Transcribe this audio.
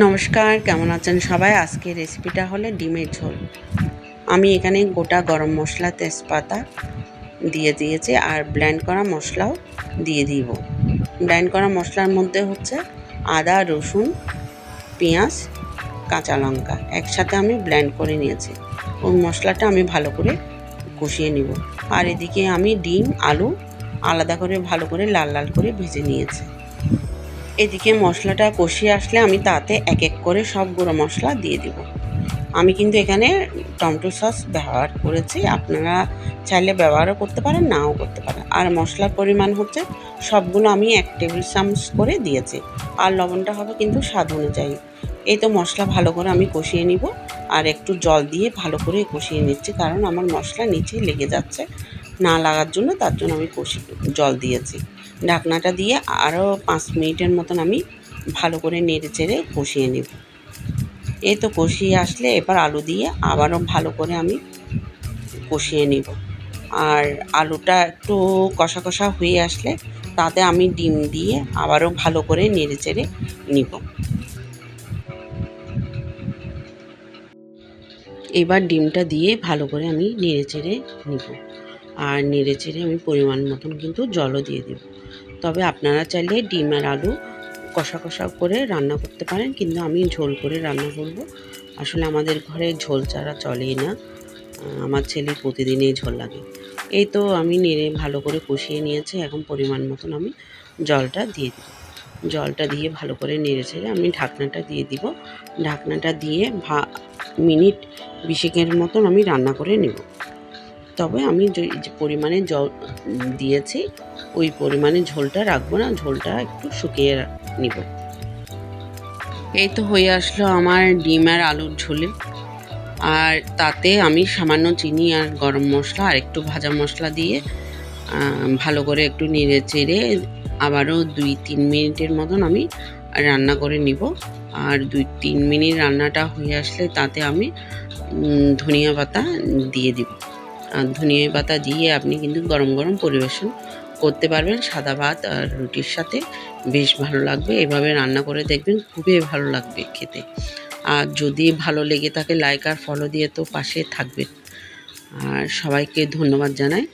নমস্কার, কেমন আছেন সবাই? আজকে রেসিপিটা হলো ডিমের ঝোল। আমি এখানে গোটা গরম মশলা তেজপাতা দিয়ে দিয়েছি আর ব্লেন্ড করা মশলাও দিয়ে দিব। ব্লেন্ড করা মশলার মধ্যে হচ্ছে আদা, রসুন, পেঁয়াজ, কাঁচা লঙ্কা একসাথে আমি ব্লেন্ড করে নিয়েছি। ওই মশলাটা আমি ভালো করে কষিয়ে নিব। আর এদিকে আমি ডিম, আলু আলাদা করে ভালো করে লাল লাল করে ভেজে নিয়েছি। এদিকে মশলাটা কষিয়ে আসলে আমি তাতে এক এক করে সব গুঁড়ো মশলা দিয়ে দিব। আমি কিন্তু এখানে টমেটো সস ব্যবহার করেছি। আপনারা চাইলে ব্যবহারও করতে পারেন, নাও করতে পারেন। আর মশলার পরিমাণ হচ্ছে সবগুলো আমি এক টেবিল চামচ করে দিয়েছি। আর লবণটা হবে কিন্তু স্বাদ অনুযায়ী। এই তো মশলা ভালো করে আমি কষিয়ে নিব। আর একটু জল দিয়ে ভালো করে কষিয়ে নিচ্ছি, কারণ আমার মশলা নিচেই লেগে যাচ্ছে। না লাগার জন্য, তার জন্য আমি কষি, জল দিয়েছি। ঢাকনাটা দিয়ে আরও পাঁচ মিনিটের মতন আমি ভালো করে নেড়ে চেড়ে কষিয়ে নেব। এই তো কষিয়ে আসলে এবার আলু দিয়ে আবারও ভালো করে আমি কষিয়ে নেব। আর আলুটা একটু কষা কষা হয়ে আসলে তাতে আমি ডিম দিয়ে আবারও ভালো করে নেড়ে চেড়ে নিব। এবার ডিমটা দিয়ে ভালো করে আমি নেড়ে চেড়ে নিব। আর নেড়ে চেড়ে আমি পরিমাণ মতন কিন্তু জলও দিয়ে দেব। তবে আপনারা চাইলে ডিম আর আলু কষা কষা করে রান্না করতে পারেন, কিন্তু আমি ঝোল করে রান্না করব। আসলে আমাদের ঘরে ঝোল ছাড়া চলেই না। আমার ছেলে প্রতিদিনই ঝোল লাগে। এই তো আমি নেড়ে ভালো করে কষিয়ে নিয়েছি, এখন পরিমাণ মতন আমি জলটা দিয়ে দিব। জলটা দিয়ে ভালো করে নেড়ে ছেড়ে আমি ঢাকনাটা দিয়ে দিব। ঢাকনাটা দিয়ে ভা মিনিট বিশেকের মতন আমি রান্না করে নেব। তবে আমি যে পরিমাণে জল দিয়েছি, ওই পরিমাণে ঝোলটা রাখব না, ঝোলটা একটু শুকিয়ে নিব। এই তো হয়ে আসলো আমার ডিম আর আলুর ঝোলে। আর তাতে আমি সামান্য চিনি আর গরম মশলা আর একটু ভাজা মশলা দিয়ে ভালো করে একটু নেড়ে চেড়ে আবারও দুই, তিন মিনিটের মতন আমি রান্না করে নিব। আর দুই, তিন মিনিট রান্নাটা হয়ে আসলে তাতে আমি ধনিয়া পাতা দিয়ে দিব। ধনিয়া পাতা দিয়ে আপনি কিন্তু গরম গরম পরিবেশন করতে পারবেন, সাদা ভাত আর রুটির সাথে। বেশ ভালো লাগবে। এভাবে রান্না করে দেখবেন খুবই ভালো লাগবে খেতে। আর যদি ভালো লেগে থাকে লাইক আর ফলো দিয়ে তো পাশে থাকবেন। আর সবাইকে ধন্যবাদ জানাই।